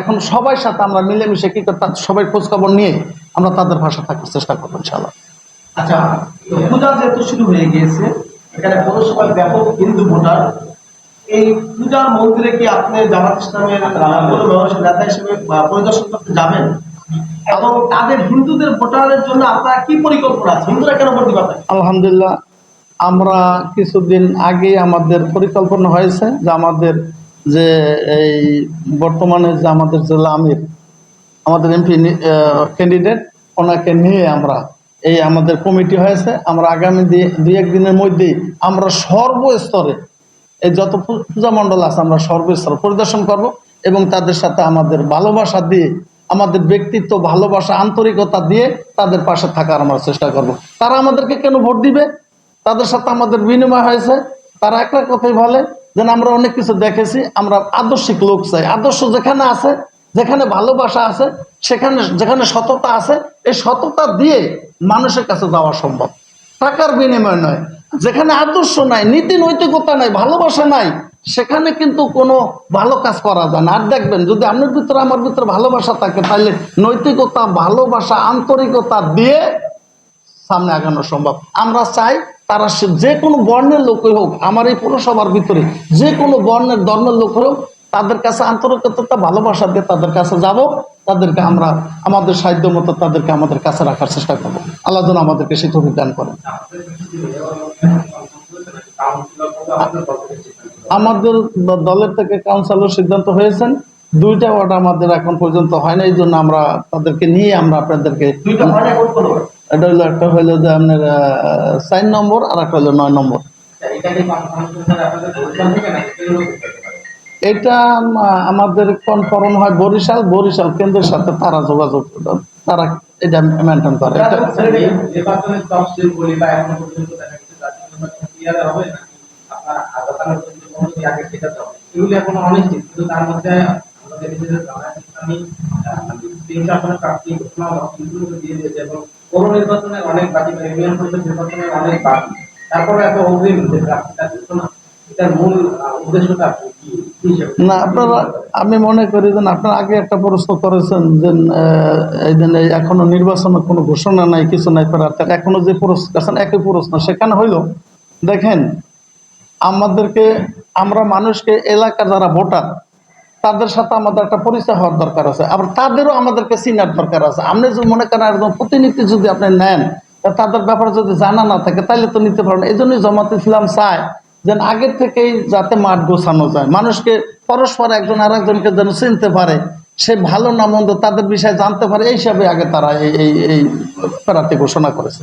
এখন সবাই সাথে আমরা মিলেমিশে কি করতে সবাই খোঁজ খবর নিয়ে আমরা তাদের ভাষা থাকার চেষ্টা করব ইনশাল্লাহ আচ্ছা পূজা যেহেতু শুরু হয়ে গিয়েছে এখানে পৌরসভার ব্যাপক হিন্দু ভোটার। এই পূজার মন্দিরে কি আপনি জামাত ইসলামের কোনো মানুষের নেতা হিসেবে পরিদর্শন করতে যাবেন? এবং তাদের হিন্দুদের ভোটারের জন্য আপনার কি পরিকল্পনা আছে? হিন্দুরা কেন ভোট দিবে আলহামদুলিল্লাহ আমরা কিছুদিন আগে আমাদের পরিকল্পনা হয়েছে যে আমাদের যে এই বর্তমানে যে আমাদের জেলা আমির আমাদের এমপি ক্যান্ডিডেট ওনাকে নিয়ে আমরা এই আমাদের কমিটি হয়েছে। আমরা আগামী দুই একদিনের মধ্যেই আমরা সর্বস্তরে এই যত পূজা মণ্ডল আছে, আমরা সর্বস্তরে পরিদর্শন করব এবং তাদের সাথে আমাদের ভালোবাসা দিয়ে, আমাদের ব্যক্তিত্ব, ভালোবাসা, আন্তরিকতা দিয়ে তাদের পাশে থাকার আমরা চেষ্টা করব। তারা আমাদেরকে কেন ভোট দিবে? তাদের সাথে আমাদের বিনিময় হয়েছে। তারা একটা কথাই বলে যে না, আমরা অনেক কিছু দেখেছি আমরা আদর্শিক লোক চাই। আদর্শ যেখানে আছে যেখানে ভালোবাসা আছে সেখানে যেখানে সততা আছে এই সততা দিয়ে মানুষের কাছে যাওয়া সম্ভব। টাকার বিনিময় নয়। যেখানে আদর্শ নাই নীতি নৈতিকতা নাই ভালোবাসা নাই সেখানে কিন্তু কোনো ভালো কাজ করা যায় না। আর দেখবেন যদি আপনার ভিতরে আমার ভিতরে ভালোবাসা থাকে তাহলে নৈতিকতা ভালোবাসা আন্তরিকতা দিয়ে সামনে আগানো সম্ভব। আমরা চাই তারা সে- যে কোনো বর্ণের লোকই হোক, আমার এই পৌরসভার ভিতরে যে কোনো বর্ণের, ধর্মের লোক হোক, তাদের কাছে আন্তরিকতা ভালোবাসা দিয়ে তাদের কাছে যাব, তাদেরকে আমরা আমাদের সাধ্য মতো তাদেরকে আমাদের কাছে রাখার চেষ্টা করব। আল্লাহ যেন আমাদেরকে তৌফিক দান করেন। আমাদের দলের থেকে কাউন্সিলর সিদ্ধান্ত হয়েছেন। দুইটা ওয়ার্ড আমাদের এখন পর্যন্ত হয় না, এই জন্য আমরা তাদেরকে নিয়ে আমরা আপনাদেরকে এটা হলো একটা হইল যে আপনার চার নম্বর আর একটা হলো নয় নম্বর। এটা আমাদের কনফার্ম হয় বরিশাল বরিশাল কেন্দ্রের সাথে তারা যোগাযোগ তারা এটা মেনটেন করে। আমাদের পৌর অনেক বাকি ইউনিয়ন পরিষদ অনেক বাকি। তারপরে এত অগ্রিম না আপনারা, আমি মনে করি যে আপনারা আগে একটা প্রশ্ন করেছেন যে এখনও নির্বাচনের কোনো ঘোষণা নাই, কিছু নাই প্রার্থীর এখনও যে প্রশ্ন করছেন একই প্রশ্ন, সেখানে হইল, দেখেন, আমাদেরকে, আমরা মানুষকে, এলাকার যারা ভোটার তাদের সাথে আমাদের একটা পরিচয় হওয়ার দরকার আছে। আবার তাদেরও আমাদেরকে চিনার দরকার আছে। আপনি যদি মনে করেন একদম প্রতিনিধি যদি আপনি নেন তাদের ব্যাপারে যদি জানা না থাকে, তাহলে তো নিতে পারেন এই জন্যই জমাতে ইসলাম চায় যেন আগের থেকেই যাতে মাঠ গোছানো যায়। মানুষকে পরস্পর একজন আর একজনকে যেন চিনতে পারে, সে ভালো না মন্দ তাদের বিষয়ে জানতে পারে, এই হিসাবে আগে তারা এই এই এই প্রার্থী ঘোষণা করেছে।